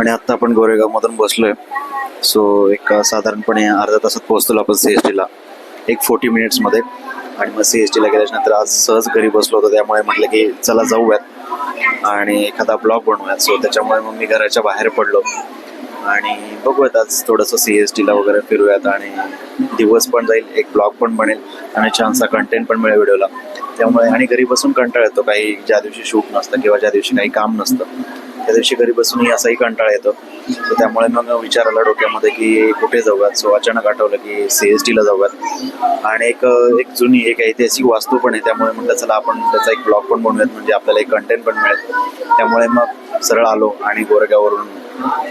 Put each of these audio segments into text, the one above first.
आणि आत्ता आपण गोरेगावमधून बसलोय. सो एक साधारणपणे अर्ध्या तासात पोहोचतो आपण सी एस टीला एक फोर्टी मिनिट्समध्ये आणि मग सी एस टीला गेल्याच्यानंतर आज सहज घरी बसलो होतो त्यामुळे म्हटलं की चला जाऊयात. आणि एखादा ब्लॉग बनवूयात. सो त्याच्यामुळे मग मी घराच्या बाहेर पडलो. आणि बघूयात आज थोडंसं सी एस टीला वगैरे फिरूयात आणि दिवस पण जाईल एक ब्लॉग पण बनेल आणि छानसा कंटेंट पण मिळेल व्हिडिओला. त्यामुळे आणि घरी बसून कंटाळा येतो. काही ज्या दिवशी शूट नसतं किंवा ज्या दिवशी काही काम नसतं. त्या दिवशी घरी बसूनही असाही कंटाळा येतो. तर त्यामुळे मग विचार आला डोक्यामध्ये की कुठे जाऊयात? सो अचानक आठवलं की सी एस टीला जाऊयात. आणि एक एक जुनी एक ऐतिहासिक वास्तू पण आहे. त्यामुळे म्हटलं चला आपण त्याचा एक ब्लॉग पण बनवूयात. म्हणजे आपल्याला एक कंटेंट पण मिळेल. त्यामुळे मग सरळ आलो आणि गोरेगाववरून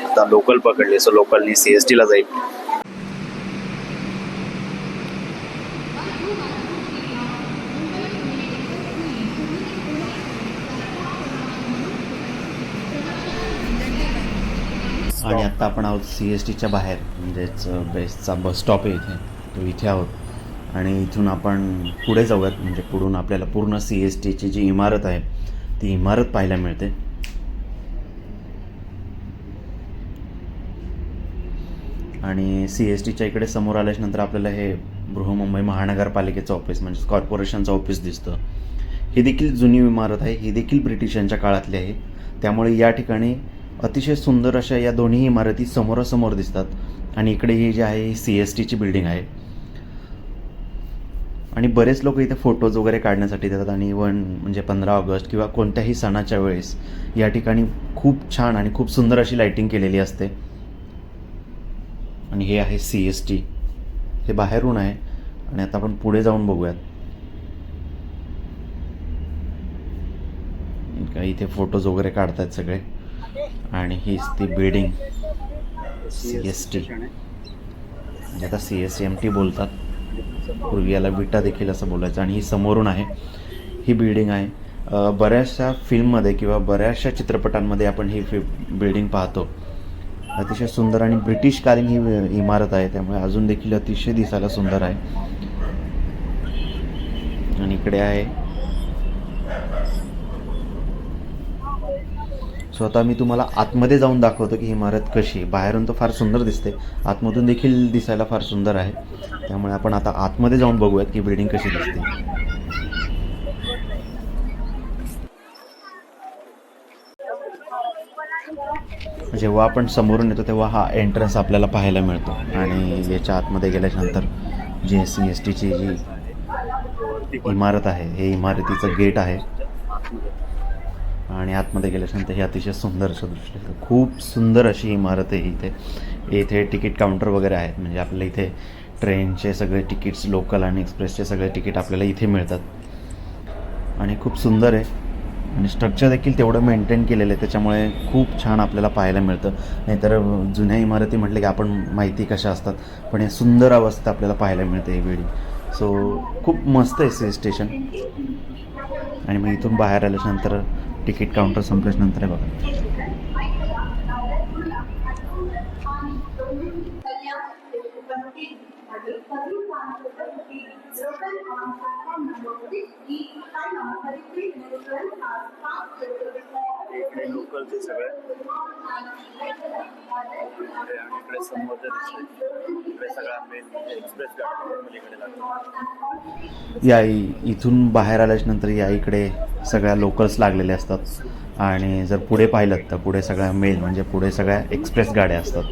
आता लोकल पकडली. सो लोकलनी सी एस टीला जाईल. आणि आत्ता आपण आहोत सी एस टीच्या बाहेर म्हणजेच बेस्टचा बस स्टॉप आहे इथे. तो इथे आहोत. आणि इथून आपण पुढे जाऊयात म्हणजे पुढून आपल्याला पूर्ण सी एस टीची जी इमारत आहे ती इमारत पाहायला मिळते. आणि सी एस टीच्या इकडे समोर आल्याच्यानंतर आपल्याला हे बृहमुंबई महानगरपालिकेचं ऑफिस म्हणजे कॉर्पोरेशनचं ऑफिस दिसतं. ही देखील जुनी इमारत आहे ही देखील ब्रिटिशांच्या काळातली आहे. त्यामुळे या ठिकाणी अतिशय सुंदर अशा या दोन्ही इमारती समोरासमोर दिसतात आणि इकडे ही जी आहे ही सी एस टीची बिल्डिंग आहे. आणि बरेच लोक इथे फोटोज वगैरे काढण्यासाठी देतात आणि इवन म्हणजे पंधरा ऑगस्ट किंवा कोणत्याही सणाच्या वेळेस या ठिकाणी खूप छान आणि खूप सुंदर अशी लाईटिंग केलेली असते. आणि हे आहे सी एस टी हे बाहेरून आहे आणि आता आपण पुढे जाऊन बघूयात. इथे फोटोज वगैरे काढतायत सगळे. आणि हीच ती बिल्डिंग सी एस टी आता सी एस एम टी बोलतात. पूर्वी याला विटा देखील असं बोलायचं आणि ही समोरून आहे. ही बिल्डिंग आहे. बऱ्याचशा फिल्ममध्ये किंवा बऱ्याचशा चित्रपटांमध्ये आपण ही फि बिल्डिंग पाहतो. अतिशय सुंदर आणि ब्रिटिशकालीन ही इमारत आहे. त्यामुळे अजून देखील अतिशय दिसायला सुंदर आहे. आणि इकडे आहे. सो आता मी तुम्हाला आतमध्ये जाऊन दाखवतो की इमारत कशी आहे. बाहेरून तर फार सुंदर दिसते. आतमधून देखील दिसायला फार सुंदर आहे. त्यामुळे आपण आता आतमध्ये जाऊन बघूयात की बिल्डिंग कशी दिसते. जेव्हा आपण समोरून येतो तेव्हा हा एंट्रन्स आपल्याला पाहायला मिळतो. आणि याच्या आतमध्ये गेल्याच्यानंतर जी एस सी एस टीची जी इमारत आहे. हे इमारतीचं गेट आहे. आणि आतमध्ये गेल्याच्यानंतर हे अतिशय सुंदर असं दृश्य खूप सुंदर अशी इमारत आहे इथे. इथे तिकीट काउंटर वगैरे आहेत. म्हणजे आपल्या इथे ट्रेनचे सगळे तिकीट्स लोकल आणि एक्सप्रेसचे सगळे तिकीट आपल्याला इथे मिळतात. आणि खूप सुंदर आहे. आणि स्ट्रक्चर देखील तेवढं मेंटेन केलेलं आहे. त्याच्यामुळे खूप छान आपल्याला पाहायला मिळतं. नाहीतर जुन्या इमारती म्हटलं की आपण माहिती कशा असतात. पण हे सुंदर अवस्था आपल्याला पाहायला मिळते ही सो खूप मस्त आहे स्टेशन आणि मग इथून बाहेर आल्याच्यानंतर तिकीट काउंटर संपल्याच्यानंतर आहे बघा. लोकलचे सगळे. इकडे समोर इकडे सगळा मेन एक्सप्रेस गाडी या इथून बाहेर आल्याच्यानंतर या इकडे सगळ्या लोकल्स लागलेल्या असतात. आणि जर पुढे पाहिलं तर पुढे सगळ्या मेल म्हणजे पुढे सगळ्या एक्सप्रेस गाड्या असतात.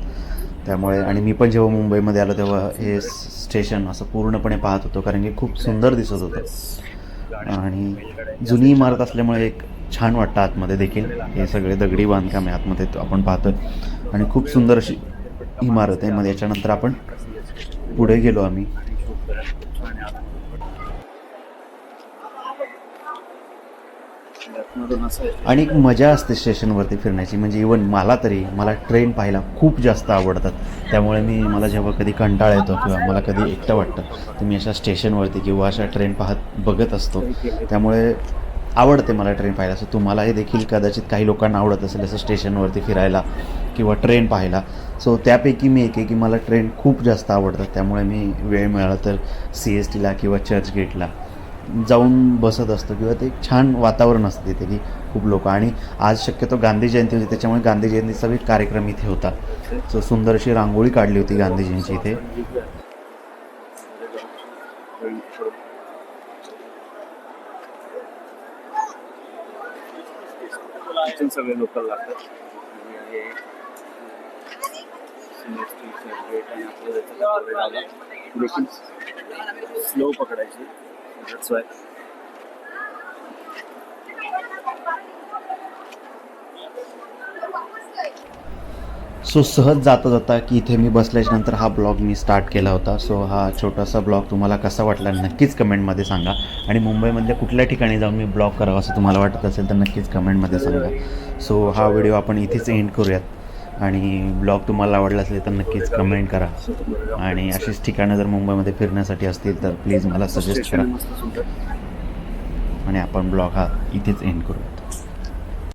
त्यामुळे आणि मी पण जेव्हा मुंबईमध्ये आलो तेव्हा हे स्टेशन असं पूर्णपणे पाहत होतो. कारण की खूप सुंदर दिसत होतं. आणि जुनी इमारत असल्यामुळे एक छान वाटतं आतमध्ये देखील. हे सगळे दगडी बांधकाम आहे आतमध्ये आपण पाहतोय. आणि खूप सुंदर अशी इमारत आहे मग याच्यानंतर आपण पुढे गेलो आम्ही. आणि एक मजा असते स्टेशनवरती फिरण्याची म्हणजे इवन मला तरी मला ट्रेन पाहायला खूप जास्त आवडतात. त्यामुळे मी मला जेव्हा कधी कंटाळा येतो किंवा मला कधी एकटं वाटतं तर मी अशा स्टेशनवरती किंवा अशा ट्रेन पाहत बघत असतो. त्यामुळे आवडते मला ट्रेन पाहायला. असं तुम्हालाही देखील कदाचित काही लोकांना आवडत असेल असं स्टेशनवरती फिरायला. किंवा ट्रेन पाहायला. सो त्यापैकी मी एक आहे की मला ट्रेन खूप जास्त आवडतात. त्यामुळे मी वेळ मिळाला तर सी एस टीला किंवा चर्चगेटला जाऊन बसत असतो किंवा ते छान वातावरण असतं तिथे की खूप लोक. आणि आज शक्यतो गांधी जयंती होती त्याच्यामुळे गांधी जयंतीचा बी कार्यक्रम इथे होता. सो सुंदर अशी रांगोळी काढली होती गांधीजींची इथे. सगळे लोकल लागतात. इंडस्ट्री हे आणि आपलं त्याचा पुढे देखील स्लो पकडायची दॅट्स वाय सो सहज जाता जाता की इथे मी बसल्याच्या नंतर हा ब्लॉग मी स्टार्ट केला होता. सो हा छोटासा ब्लॉग तुम्हाला कसा वाटला नक्कीच कमेंटमध्ये सांगा. आणि मुंबईमधल्या कुठल्या ठिकाणी जाऊन मी ब्लॉग करावा असं तुम्हाला वाटत असेल तर नक्कीच कमेंटमध्ये सांगा. सो हा व्हिडिओ आपण इथेच एंड करूयात. आणि ब्लॉग तुम्हाला आवडला असेल तर नक्कीच कमेंट करा. आणि अशीच ठिकाणं जर मुंबईमध्ये फिरण्यासाठी असतील तर प्लीज मला सजेस्ट करा. आणि आपण ब्लॉग हा इथेच एंड करू